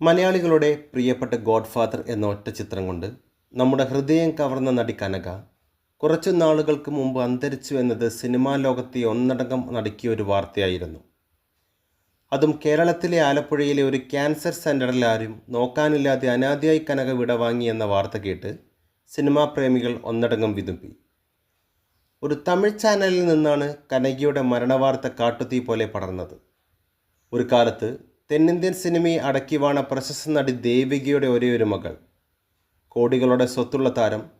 മലയാളികളുടെ പ്രിയപ്പെട്ട God father എന്ന ഒറ്റ ചിത്രം കൊണ്ട് നമ്മുടെ ഹൃദയം കവർന്ന നടി കനക കുറച്ചു നാളുകൾക്ക് മുമ്പ് അന്തരിച്ചു എന്നത് സിനിമാ ലോകത്തെ ഒന്നടങ്കം നടക്കിയ ഒരു വാർത്തയായിരുന്നു. അതും കേരളത്തിലെ ആലപ്പുഴയിലെ ഒരു ക്യാൻസർ സെന്ററിൽ ആരും നോക്കാനില്ലാതെ അനാദിയായി കനക വിടവാങ്ങി എന്ന വാർത്ത കേട്ട് സിനിമാ പ്രേമികൾ ഒന്നടങ്കം വിതുമ്പി. ഒരു തമിഴ് ചാനലിൽ നിന്നാണ് കനകയുടെ മരണവാർത്ത കാട്ടുതീ പോലെ പടർന്നത്. ഒരു കാലത്ത് തെന്നിന്ത്യൻ സിനിമയെ അടക്കി വാണ പ്രശസ്ത നടി ദേവികയുടെ ഒരേ ഒരു മകൾ. കോടികളുടെ സ്വത്തുള്ള താരം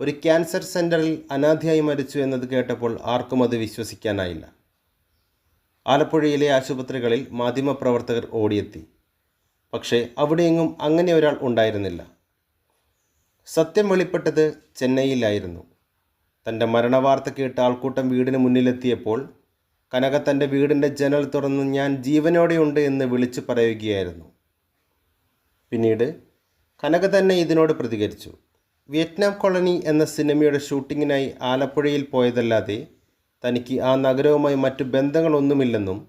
ഒരു ക്യാൻസർ സെന്ററിൽ അനാഥയായി മരിച്ചു എന്നത് കേട്ടപ്പോൾ ആർക്കും അത് വിശ്വസിക്കാനായില്ല. ആലപ്പുഴയിലെ ആശുപത്രികളിൽ മാധ്യമപ്രവർത്തകർ ഓടിയെത്തി. പക്ഷേ അവിടെയെങ്ങും അങ്ങനെ ഒരാൾ ഉണ്ടായിരുന്നില്ല. സത്യം വെളിപ്പെട്ടത് ചെന്നൈയിലായിരുന്നു. തന്റെ മരണവാർത്ത കേട്ട് ആൾക്കൂട്ടം വീടിന് മുന്നിലെത്തിയപ്പോൾ കനക തന്റെ വീടിന്റെ ജനൽ തുറന്ന് ഞാൻ ജീവനോടെയുണ്ട് എന്ന് വിളിച്ചു പറയുകയായിരുന്നു. പിന്നീട് കനക തന്നെ ഇതിനോട് പ്രതികരിച്ചു. വിയറ്റ്നാം കോളനി എന്ന സിനിമയുടെ ഷൂട്ടിങ്ങിനായി ആലപ്പുഴയിൽ പോയതല്ലാതെ തനിക്ക് ആ നഗരവുമായി മറ്റു ബന്ധങ്ങളൊന്നുമില്ലെന്നും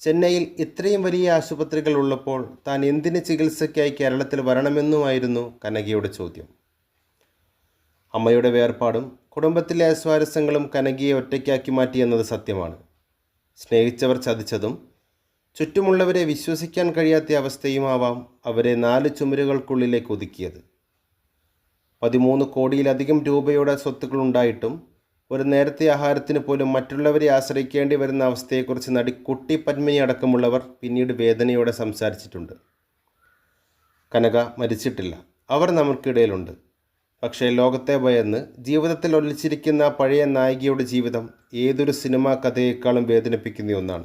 ചെന്നൈയിൽ ഇത്രയും വലിയ ആശുപത്രികൾ ഉള്ളപ്പോൾ താൻ എന്തിന് ചികിത്സയ്ക്കായി കേരളത്തിൽ വരണമെന്നുമായിരുന്നു കനകയുടെ ചോദ്യം. അമ്മയുടെ വേർപാടും കുടുംബത്തിലെ അസ്വാരസ്യങ്ങളും കനകയെ ഒറ്റയ്ക്കാക്കി മാറ്റിയെന്നത് സത്യമാണ്. സ്നേഹിച്ചവർ ചതിച്ചതും ചുറ്റുമുള്ളവരെ വിശ്വസിക്കാൻ കഴിയാത്ത അവസ്ഥയുമാവാം അവരെ നാല് ചുമരുകൾക്കുള്ളിലേക്ക് ഒതുക്കിയത്. പതിമൂന്ന് കോടിയിലധികം രൂപയുടെ സ്വത്തുക്കളുണ്ടായിട്ടും ഒരു നേരത്തെ ആഹാരത്തിന് പോലും മറ്റുള്ളവരെ ആശ്രയിക്കേണ്ടി വരുന്ന അവസ്ഥയെക്കുറിച്ച് നടി കുട്ടി പത്മിനി അടക്കമുള്ളവർ പിന്നീട് വേദനയോടെ സംസാരിച്ചിട്ടുണ്ട്. കനക മരിച്ചിട്ടില്ല. അവർ നമുക്കിടയിലുണ്ട് പക്ഷേ ലോകത്തെ ഭയന്ന് ജീവിതത്തിൽ ഒലിച്ചിരിക്കുന്ന പഴയ നായികയുടെ ജീവിതം ഏതൊരു സിനിമാ കഥയേക്കാളും വേദനിപ്പിക്കുന്ന ഒന്നാണ്.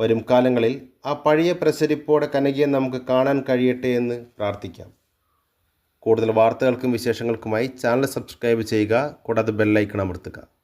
വരും കാലങ്ങളിൽ ആ പഴയ പ്രസരിപ്പോടെ കനകിയെ നമുക്ക് കാണാൻ കഴിയട്ടെ എന്ന് പ്രാർത്ഥിക്കാം. കൂടുതൽ വാർത്തകൾക്കും വിശേഷങ്ങൾക്കുമായി ചാനൽ സബ്സ്ക്രൈബ് ചെയ്യുക കൂടാതെ ബെല്ലൈക്കൺ അമർത്തുക.